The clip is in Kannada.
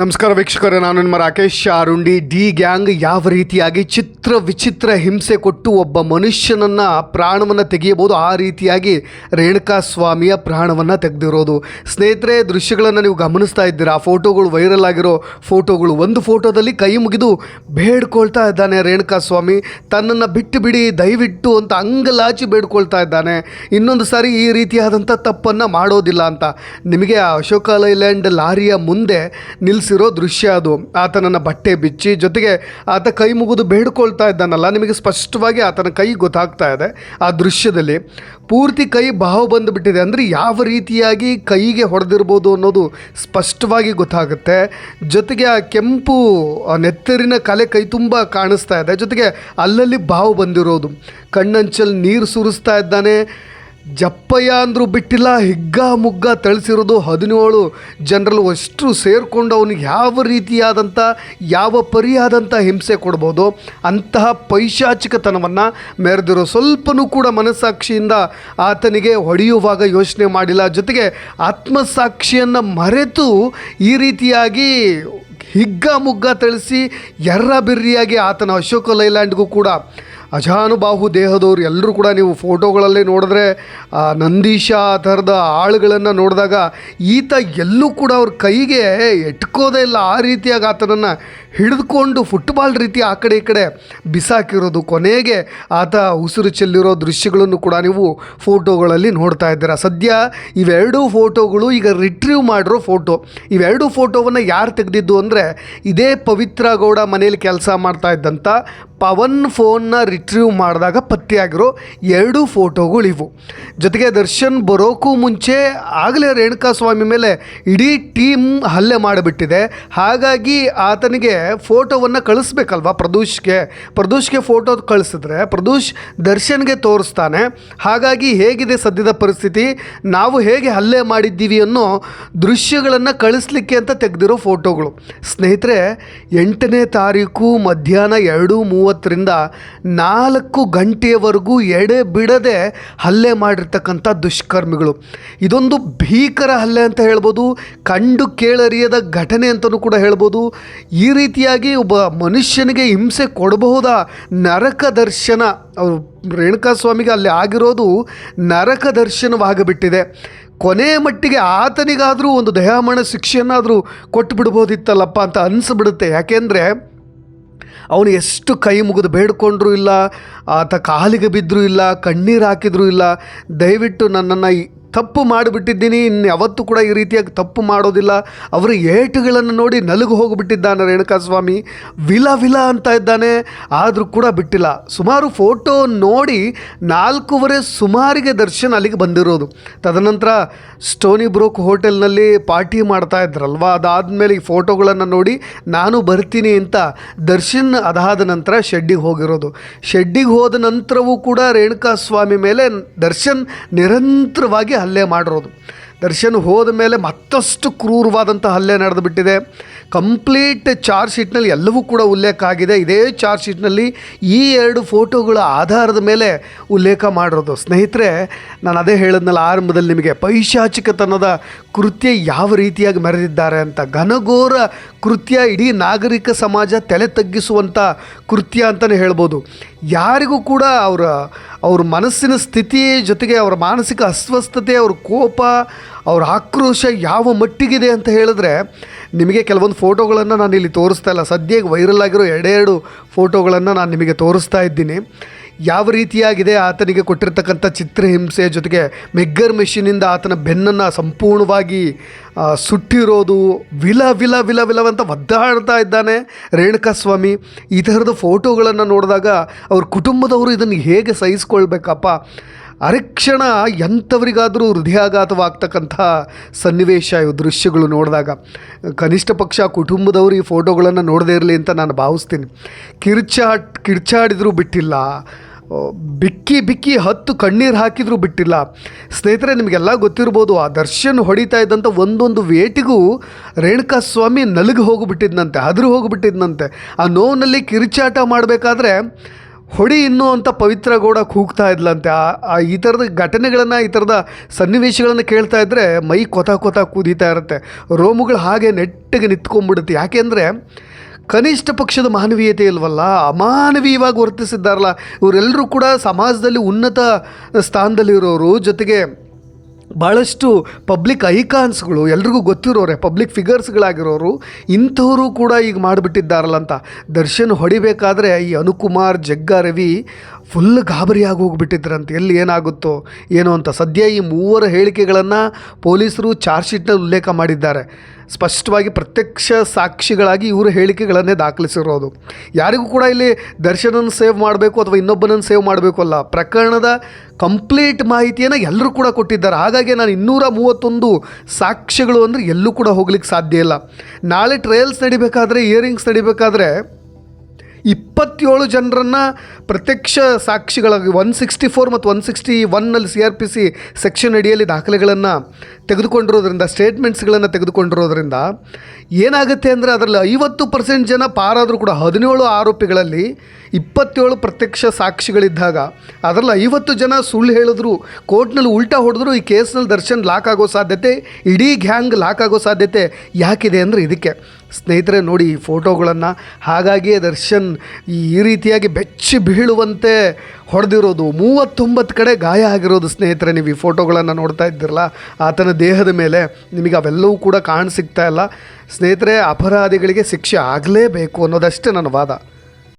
ನಮಸ್ಕಾರ ವೀಕ್ಷಕರೇ, ನಾನು ನಿಮ್ಮ ರಾಕೇಶ್ ಅರುಂಡಿ. ಡಿ ಗ್ಯಾಂಗ್ ಯಾವ ರೀತಿಯಾಗಿ ಚಿತ್ರ ವಿಚಿತ್ರ ಹಿಂಸೆ ಕೊಟ್ಟು ಒಬ್ಬ ಮನುಷ್ಯನನ್ನು ಪ್ರಾಣವನ್ನು ತೆಗೆಯಬಹುದು, ಆ ರೀತಿಯಾಗಿ ರೇಣುಕಾ ಸ್ವಾಮಿಯ ಪ್ರಾಣವನ್ನು ತೆಗೆದಿರೋದು. ಸ್ನೇಹಿತರೆ, ದೃಶ್ಯಗಳನ್ನು ನೀವು ಗಮನಿಸ್ತಾ ಇದ್ದೀರಾ? ಆ ಫೋಟೋಗಳು ವೈರಲ್ ಆಗಿರೋ ಫೋಟೋಗಳು. ಒಂದು ಫೋಟೋದಲ್ಲಿ ಕೈ ಮುಗಿದು ಬೇಡ್ಕೊಳ್ತಾ ಇದ್ದಾನೆ ರೇಣುಕಾ ಸ್ವಾಮಿ. ತನ್ನನ್ನು ಬಿಟ್ಟು ಬಿಡಿ, ದಯವಿಟ್ಟು ಅಂತ ಅಂಗಲಾಚಿ ಬೇಡ್ಕೊಳ್ತಾ ಇದ್ದಾನೆ. ಇನ್ನೊಂದು ಸಾರಿ ಈ ರೀತಿಯಾದಂಥ ತಪ್ಪನ್ನು ಮಾಡೋದಿಲ್ಲ ಅಂತ. ನಿಮಗೆ ಆ ಅಶೋಕ ಲೈಲ್ಯಾಂಡ್ ಲಾರಿಯ ಮುಂದೆ ನಿಲ್ಲಿಸಿರೋ ದೃಶ್ಯ ಅದು. ಆತನನ್ನ ಬಟ್ಟೆ ಬಿಚ್ಚಿ, ಜೊತೆಗೆ ಆತ ಕೈ ಮುಗಿದು ಬೇಡ್ಕೊಳ್ತಾ ಇದ್ದಾನಲ್ಲ, ನಿಮಗೆ ಸ್ಪಷ್ಟವಾಗಿ ಆತನ ಕೈ ಗೊತ್ತಾಗ್ತಾ ಇದೆ ಆ ದೃಶ್ಯದಲ್ಲಿ. ಪೂರ್ತಿ ಕೈ ಬಾವು ಬಂದುಬಿಟ್ಟಿದೆ. ಅಂದರೆ ಯಾವ ರೀತಿಯಾಗಿ ಕೈಗೆ ಹೊಡೆದಿರ್ಬೋದು ಅನ್ನೋದು ಸ್ಪಷ್ಟವಾಗಿ ಗೊತ್ತಾಗುತ್ತೆ. ಜೊತೆಗೆ ಆ ಕೆಂಪು ನೆತ್ತರಿನ ಕಲೆ ಕೈ ತುಂಬ ಕಾಣಿಸ್ತಾ ಇದೆ. ಜೊತೆಗೆ ಅಲ್ಲಲ್ಲಿ ಬಾವು ಬಂದಿರೋದು. ಕಣ್ಣಂಚಲ್ಲಿ ನೀರು ಸುರಿಸ್ತಾ ಇದ್ದಾನೆ. ಜಪ್ಪಯ್ಯ ಅಂದರೂ ಬಿಟ್ಟಿಲ್ಲ, ಹಿಗ್ಗ ಮುಗ್ಗ ತಳಿಸಿರೋದು ಹದಿನೇಳು ಜನರಲ್ ಅಷ್ಟು ಸೇರಿಕೊಂಡು ಅವನಿಗೆ ಯಾವ ರೀತಿಯಾದಂಥ, ಯಾವ ಪರಿಯಾದಂಥ ಹಿಂಸೆ ಕೊಡ್ಬೋದು, ಅಂತಹ ಪೈಶಾಚಿಕತನವನ್ನು ಮೆರೆದಿರೋ ಸ್ವಲ್ಪನೂ ಕೂಡ ಮನಸ್ಸಾಕ್ಷಿಯಿಂದ ಆತನಿಗೆ ಹೊಡೆಯುವಾಗ ಯೋಚನೆ ಮಾಡಿಲ್ಲ. ಜೊತೆಗೆ ಆತ್ಮಸಾಕ್ಷಿಯನ್ನು ಮರೆತು ಈ ರೀತಿಯಾಗಿ ಹಿಗ್ಗ ಮುಗ್ಗ ತಳಿಸಿ ಎರ್ರ ಬಿರ್ರಿಯಾಗಿ ಆತನ ಅಶೋಕ ಲೈಲ್ಯಾಂಡ್ಗೂ ಕೂಡ ಅಜಾನುಬಾಹು ದೇಹದವ್ರು ಎಲ್ಲರೂ ಕೂಡ ನೀವು ಫೋಟೋಗಳಲ್ಲಿ ನೋಡಿದ್ರೆ ನಂದೀಶ ಆ ಥರದ ಆಳುಗಳನ್ನು ನೋಡಿದಾಗ ಈತ ಎಲ್ಲೂ ಕೂಡ ಅವ್ರ ಕೈಗೆ ಎಟ್ಕೋದೇ ಇಲ್ಲ, ಆ ರೀತಿಯಾಗಿ ಆತನನ್ನು ಹಿಡಿದುಕೊಂಡು ಫುಟ್ಬಾಲ್ ರೀತಿ ಆ ಕಡೆ ಈ ಕಡೆ ಬಿಸಾಕಿರೋದು. ಕೊನೆಗೆ ಆತ ಉಸಿರು ಚೆಲ್ಲಿರೋ ದೃಶ್ಯಗಳನ್ನು ಕೂಡ ನೀವು ಫೋಟೋಗಳಲ್ಲಿ ನೋಡ್ತಾ ಇದ್ದೀರಾ. ಸದ್ಯ ಇವೆರಡೂ ಫೋಟೋಗಳು ಈಗ ರಿಟ್ರೀವ್ ಮಾಡಿರೋ ಫೋಟೋ. ಇವೆರಡೂ ಫೋಟೋವನ್ನು ಯಾರು ತೆಗೆದಿದ್ದು ಅಂದರೆ, ಇದೇ ಪವಿತ್ರ ಗೌಡ ಮನೇಲಿ ಕೆಲಸ ಮಾಡ್ತಾ ಇದ್ದಂಥ ಪವನ್ ಫೋನ್ನ ರಿಟ್ರೀವ್ ಮಾಡಿದಾಗ ಪತ್ತೆಯಾಗಿರೋ ಎರಡು ಫೋಟೋಗಳಿವು ಜೊತೆಗೆ ದರ್ಶನ್ ಬರೋಕ್ಕೂ ಮುಂಚೆ ಆಗಲೇ ರೇಣುಕಾ ಸ್ವಾಮಿ ಮೇಲೆ ಇಡೀ ಟೀಮ್ ಹಲ್ಲೆ ಮಾಡಿಬಿಟ್ಟಿದೆ. ಹಾಗಾಗಿ ಆತನಿಗೆ ಫೋಟೋವನ್ನು ಕಳಿಸ್ಬೇಕಲ್ವ ಪ್ರದೂಷ್ಗೆ? ಪ್ರದೂಷ್ಗೆ ಫೋಟೋ ಕಳಿಸಿದ್ರೆ ಪ್ರದೂಷ್ ದರ್ಶನ್ಗೆ ತೋರಿಸ್ತಾನೆ. ಹಾಗಾಗಿ ಹೇಗಿದೆ ಸದ್ಯದ ಪರಿಸ್ಥಿತಿ? ನಾವು ಹೇಗೆ ಹಲ್ಲೆ ಮಾಡಿದ್ದೀವಿ ಅನ್ನೋ ದೃಶ್ಯಗಳನ್ನು ಕಳಿಸ್ಲಿಕ್ಕೆ ಅಂತ ತೆಗೆದಿರೋ ಫೋಟೋಗಳು ಸ್ನೇಹಿತರೆ, ಎಂಟನೇ ತಾರೀಕು ಮಧ್ಯಾಹ್ನ ಎರಡು ಮೂವತ್ತರಿಂದ ನಾಲ್ಕು ಗಂಟೆಯವರೆಗೂ ಎಡೆ ಬಿಡದೆ ಹಲ್ಲೆ ಮಾಡಿರ್ತಕ್ಕಂಥ ದುಷ್ಕರ್ಮಿಗಳು. ಇದೊಂದು ಭೀಕರ ಹಲ್ಲೆ ಅಂತ ಹೇಳ್ಬೋದು, ಕಂಡು ಕೇಳರಿಯದ ಘಟನೆ ಅಂತಲೂ ಕೂಡ ಹೇಳ್ಬೋದು. ಈ ರೀತಿಯಾಗಿ ಒಬ್ಬ ಮನುಷ್ಯನಿಗೆ ಹಿಂಸೆ ಕೊಡಬಹುದಾ? ನರಕ ದರ್ಶನ ರೇಣುಕಾ ಸ್ವಾಮಿಗೆ ಅಲ್ಲಿ ಆಗಿರೋದು ನರಕ ದರ್ಶನವಾಗಿಬಿಟ್ಟಿದೆ. ಕೊನೆ ಮಟ್ಟಿಗೆ ಆತನಿಗಾದರೂ ಒಂದು ದಯಾಮರಣ ಶಿಕ್ಷೆಯನ್ನಾದರೂ ಕೊಟ್ಟು ಬಿಡ್ಬೋದಿತ್ತಲ್ಲಪ್ಪ ಅಂತ ಅನಿಸ್ಬಿಡುತ್ತೆ. ಯಾಕೆಂದರೆ ಅವನು ಎಷ್ಟು ಕೈ ಮುಗಿದು ಬೇಡ್ಕೊಂಡ್ರೂ ಇಲ್ಲ, ಆತ ಕಾಲಿಗೆ ಬಿದ್ದರೂ ಇಲ್ಲ, ಕಣ್ಣೀರು ಹಾಕಿದ್ರೂ ಇಲ್ಲ, ದಯವಿಟ್ಟು ನನ್ನನ್ನು ತಪ್ಪು ಮಾಡಿಬಿಟ್ಟಿದ್ದೀನಿ, ಇನ್ನು ಯಾವತ್ತೂ ಕೂಡ ಈ ರೀತಿಯಾಗಿ ತಪ್ಪು ಮಾಡೋದಿಲ್ಲ. ಅವರ ಏಟುಗಳನ್ನು ನೋಡಿ ನಲುಗು ಹೋಗಿಬಿಟ್ಟಿದ್ದಾನೆ ರೇಣುಕಾ ಸ್ವಾಮಿ ವಿಲ ವಿಲ ಅಂತ ಇದ್ದಾನೆ, ಆದರೂ ಕೂಡ ಬಿಟ್ಟಿಲ್ಲ. ಸುಮಾರು ಫೋಟೋ ನೋಡಿ ನಾಲ್ಕೂವರೆ ಸುಮಾರಿಗೆ ದರ್ಶನ್ ಅಲ್ಲಿಗೆ ಬಂದಿರೋದು. ತದನಂತರ ಸ್ಟೋನಿ ಬ್ರೋಕ್ ಹೋಟೆಲ್ನಲ್ಲಿ ಪಾರ್ಟಿ ಮಾಡ್ತಾ ಇದ್ರಲ್ವ? ಅದಾದಮೇಲೆ ಈ ಫೋಟೋಗಳನ್ನು ನೋಡಿ ನಾನು ಬರ್ತೀನಿ ಅಂತ ದರ್ಶನ್ ಅದಾದ ನಂತರ ಶೆಡ್ಡಿಗೆ ಹೋಗಿರೋದು. ಶೆಡ್ಡಿಗೆ ಹೋದ ನಂತರವೂ ಕೂಡ ರೇಣುಕಾ ಸ್ವಾಮಿ ಮೇಲೆ ದರ್ಶನ್ ನಿರಂತರವಾಗಿ ಹಲ್ಲೆ ಮಾಡಿರೋದು. ದರ್ಶನ್ ಹೋದ ಮೇಲೆ ಮತ್ತಷ್ಟು ಕ್ರೂರವಾದಂಥ ಹಲ್ಲೆ ನಡೆದು ಬಿಟ್ಟಿದೆ. ಕಂಪ್ಲೀಟ್ ಚಾರ್ಜ್ ಶೀಟ್ನಲ್ಲಿ ಎಲ್ಲವೂ ಕೂಡ ಉಲ್ಲೇಖ ಆಗಿದೆ. ಇದೇ ಚಾರ್ಜ್ ಶೀಟ್ನಲ್ಲಿ ಈ ಎರಡು ಫೋಟೋಗಳ ಆಧಾರದ ಮೇಲೆ ಉಲ್ಲೇಖ ಮಾಡಿರೋದು. ಸ್ನೇಹಿತರೆ, ನಾನು ಅದೇ ಹೇಳಿದ್ನಲ್ಲ, ಆರಂಭದಲ್ಲಿ ನಿಮಗೆ ಪೈಶಾಚಿಕತನದ ಕೃತ್ಯ ಯಾವ ರೀತಿಯಾಗಿ ಮೆರೆದಿದ್ದಾರೆ ಅಂತ. ಘನಘೋರ ಕೃತ್ಯ, ಇಡೀ ನಾಗರಿಕ ಸಮಾಜ ತಲೆ ತಗ್ಗಿಸುವಂಥ ಕೃತ್ಯ ಅಂತಲೇ ಹೇಳ್ಬೋದು. ಯಾರಿಗೂ ಕೂಡ ಅವರ, ಅವ್ರ ಮನಸ್ಸಿನ ಸ್ಥಿತಿ ಜೊತೆಗೆ ಅವರ ಮಾನಸಿಕ ಅಸ್ವಸ್ಥತೆ, ಅವ್ರ ಕೋಪ, ಅವ್ರ ಆಕ್ರೋಶ ಯಾವ ಮಟ್ಟಿಗಿದೆ ಅಂತ ಹೇಳಿದ್ರೆ, ನಿಮಗೆ ಕೆಲವೊಂದು ಫೋಟೋಗಳನ್ನು ನಾನು ಇಲ್ಲಿ ತೋರಿಸ್ತಾ ಇಲ್ಲ. ಸದ್ಯಕ್ಕೆ ವೈರಲ್ ಆಗಿರೋ ಎರಡೆರಡು ಫೋಟೋಗಳನ್ನು ನಾನು ನಿಮಗೆ ತೋರಿಸ್ತಾ ಇದ್ದೀನಿ. ಯಾವ ರೀತಿಯಾಗಿದೆ ಆತನಿಗೆ ಕೊಟ್ಟಿರ್ತಕ್ಕಂಥ ಚಿತ್ರಹಿಂಸೆ ಜೊತೆಗೆ ಮೆಗ್ಗರ್ ಮೆಷಿನಿಂದ ಆತನ ಬೆನ್ನನ್ನು ಸಂಪೂರ್ಣವಾಗಿ ಸುಟ್ಟಿರೋದು ವಿಲ ವಿಲ ವಿಲ ವಿಲವಂತ ಒದ್ದಾಡ್ತಾ ಇದ್ದಾನೆ ರೇಣುಕಾ ಸ್ವಾಮಿ ಈ ಥರದ ಫೋಟೋಗಳನ್ನು ನೋಡಿದಾಗ ಅವ್ರ ಕುಟುಂಬದವರು ಇದನ್ನು ಹೇಗೆ ಸಹಿಸ್ಕೊಳ್ಬೇಕಪ್ಪ? ಅರಕ್ಷಣ ಎಂಥವರಿಗಾದರೂ ಹೃದಯಾಘಾತವಾಗ್ತಕ್ಕಂಥ ಸನ್ನಿವೇಶ ಇವು ದೃಶ್ಯಗಳು ನೋಡಿದಾಗ. ಕನಿಷ್ಠ ಪಕ್ಷ ಕುಟುಂಬದವರು ಈ ಫೋಟೋಗಳನ್ನು ನೋಡದೇ ಇರಲಿ ಅಂತ ನಾನು ಭಾವಿಸ್ತೀನಿ. ಕಿರ್ಚಾಟ್, ಕಿರ್ಚಾಡಿದರೂ ಬಿಟ್ಟಿಲ್ಲ. ಬಿಕ್ಕಿ ಬಿಕ್ಕಿ ಹತ್ತು ಕಣ್ಣೀರು ಹಾಕಿದರೂ ಬಿಟ್ಟಿಲ್ಲ. ಸ್ನೇಹಿತರೆ, ನಿಮಗೆಲ್ಲ ಗೊತ್ತಿರ್ಬೋದು, ಆ ದರ್ಶನ್ ಹೊಡಿತಾ ಇದ್ದಂಥ ಒಂದೊಂದು ವೇಟಿಗೂ ರೇಣುಕಾ ಸ್ವಾಮಿ ನಲುಗಿ ಹೋಗಿಬಿಟ್ಟಿದ್ನಂತೆ ಅದ್ರ ಹೋಗಿಬಿಟ್ಟಿದ್ನಂತೆ. ಆ ನೋವಿನಲ್ಲಿ ಕಿರುಚಾಟ ಮಾಡಬೇಕಾದ್ರೆ ಹೊಡಿ ಇನ್ನು ಅಂತ ಪವಿತ್ರ ಗೌಡ ಕೂಗ್ತಾ ಇದ್ಲಂತೆ. ಆ ಈ ಥರದ ಘಟನೆಗಳನ್ನು, ಈ ಥರದ ಸನ್ನಿವೇಶಗಳನ್ನು ಕೇಳ್ತಾ ಇದ್ದರೆ ಮೈ ಕೊತ ಕೊತ ಕುದೀತಾ ಇರುತ್ತೆ. ರೋಮುಗಳು ಹಾಗೆ ನೆಟ್ಟಗೆ ನಿಂತ್ಕೊಂಡ್ಬಿಡುತ್ತೆ. ಯಾಕೆಂದರೆ ಕನಿಷ್ಠ ಪಕ್ಷದ ಮಾನವೀಯತೆ ಇಲ್ವಲ್ಲ? ಅಮಾನವೀಯವಾಗಿ ವರ್ತಿಸಿದ್ದಾರಲ್ಲ. ಇವರೆಲ್ಲರೂ ಕೂಡ ಸಮಾಜದಲ್ಲಿ ಉನ್ನತ ಸ್ಥಾನದಲ್ಲಿರೋರು. ಜೊತೆಗೆ ಭಾಳಷ್ಟು ಪಬ್ಲಿಕ್ ಐಕಾನ್ಸ್ಗಳು, ಎಲ್ರಿಗೂ ಗೊತ್ತಿರೋರೆ, ಪಬ್ಲಿಕ್ ಫಿಗರ್ಸ್ಗಳಾಗಿರೋರು, ಇಂಥವರು ಕೂಡ ಈಗ ಮಾಡಿಬಿಟ್ಟಿದ್ದಾರಲ್ಲ ಅಂತ. ದರ್ಶನ್ ಹೊಡಿಬೇಕಾದ್ರೆ ಈ ಅನುಕುಮಾರ್, ಜಗ್ಗಾ, ರವಿ ಫುಲ್ ಗಾಬರಿಯಾಗಿ ಹೋಗ್ಬಿಟ್ಟಿದ್ರಂತೆ ಎಲ್ಲಿ ಏನಾಗುತ್ತೋ ಏನೋ ಅಂತ. ಸದ್ಯ ಈ ಮೂವರ ಹೇಳಿಕೆಗಳನ್ನು ಪೊಲೀಸರು ಚಾರ್ಜ್ ಶೀಟ್ನಲ್ಲಿ ಉಲ್ಲೇಖ ಮಾಡಿದ್ದಾರೆ. ಸ್ಪಷ್ಟವಾಗಿ ಪ್ರತ್ಯಕ್ಷ ಸಾಕ್ಷಿಗಳಾಗಿ ಇವರ ಹೇಳಿಕೆಗಳನ್ನೇ ದಾಖಲಿಸಿರೋದು. ಯಾರಿಗೂ ಕೂಡ ಇಲ್ಲಿ ದರ್ಶನನ್ನು ಸೇವ್ ಮಾಡಬೇಕು ಅಥವಾ ಇನ್ನೊಬ್ಬನನ್ನು ಸೇವ್ ಮಾಡಬೇಕು ಅಲ್ಲ. ಪ್ರಕರಣದ ಕಂಪ್ಲೀಟ್ ಮಾಹಿತಿಯನ್ನು ಎಲ್ಲರೂ ಕೂಡ ಕೊಟ್ಟಿದ್ದಾರೆ. ಹಾಗಾಗಿ ನಾನು ಇನ್ನೂರ ಮೂವತ್ತೊಂದು ಸಾಕ್ಷಿಗಳು ಅಂದರೆ ಎಲ್ಲೂ ಕೂಡ ಹೋಗ್ಲಿಕ್ಕೆ ಸಾಧ್ಯ ಇಲ್ಲ. ನಾಳೆ ಟ್ರಯಲ್ಸ್ ನಡಿಬೇಕಾದ್ರೆ ಇಯರಿಂಗ್ಸ್ ನಡಿಬೇಕಾದ್ರೆ ಇಪ್ಪತ್ತೇಳು ಜನರನ್ನು ಪ್ರತ್ಯಕ್ಷ ಸಾಕ್ಷಿಗಳಾಗಿ ಒನ್ ಸಿಕ್ಸ್ಟಿ ಫೋರ್ ಮತ್ತು ಒನ್ ಸಿಕ್ಸ್ಟಿ ಒನ್ನಲ್ಲಿ C R P C section ಅಡಿಯಲ್ಲಿ ದಾಖಲೆಗಳನ್ನು ತೆಗೆದುಕೊಂಡಿರೋದ್ರಿಂದ ಸ್ಟೇಟ್ಮೆಂಟ್ಸ್ಗಳನ್ನು ತೆಗೆದುಕೊಂಡಿರೋದ್ರಿಂದ ಏನಾಗುತ್ತೆ ಅಂದರೆ ಅದರಲ್ಲಿ ಐವತ್ತು ಪರ್ಸೆಂಟ್ ಜನ ಪಾರಾದರೂ ಕೂಡ ಹದಿನೇಳು ಆರೋಪಿಗಳಲ್ಲಿ ಇಪ್ಪತ್ತೇಳು ಪ್ರತ್ಯಕ್ಷ ಸಾಕ್ಷಿಗಳಿದ್ದಾಗ ಅದರಲ್ಲಿ ಐವತ್ತು ಜನ ಸುಳ್ಳು ಹೇಳಿದ್ರು, ಕೋರ್ಟ್ನಲ್ಲಿ ಉಲ್ಟಾ ಹೊಡೆದ್ರು, ಈ ಕೇಸ್ನಲ್ಲಿ ದರ್ಶನ್ ಲಾಕ್ ಆಗೋ ಸಾಧ್ಯತೆ, ಇಡೀ ಗ್ಯಾಂಗ್ ಲಾಕ್ ಆಗೋ ಸಾಧ್ಯತೆ ಯಾಕಿದೆ ಅಂದರೆ ಇದಕ್ಕೆ. ಸ್ನೇಹಿತರೆ, ನೋಡಿ ಈ ಫೋಟೋಗಳನ್ನು ಹಾಗಾಗಿಯೇ ದರ್ಶನ್ ಈ ರೀತಿಯಾಗಿ ಬೆಚ್ಚಿ ಬೀಳುವಂತೆ ಹೊಡೆದಿರೋದು. ಮೂವತ್ತೊಂಬತ್ತು ಕಡೆ ಗಾಯ ಆಗಿರೋದು ಸ್ನೇಹಿತರೆ, ನೀವು ಈ ಫೋಟೋಗಳನ್ನು ನೋಡ್ತಾ ಇದ್ದಿರಲ್ಲ, ಆತನ ದೇಹದ ಮೇಲೆ. ನಿಮಗೆ ಅವೆಲ್ಲವೂ ಕೂಡ ಕಾಣ ಸಿಗ್ತಾ ಇಲ್ಲ. ಸ್ನೇಹಿತರೆ, ಅಪರಾಧಿಗಳಿಗೆ ಶಿಕ್ಷೆ ಆಗಲೇಬೇಕು ಅನ್ನೋದಷ್ಟೇ ನನ್ನ ವಾದ.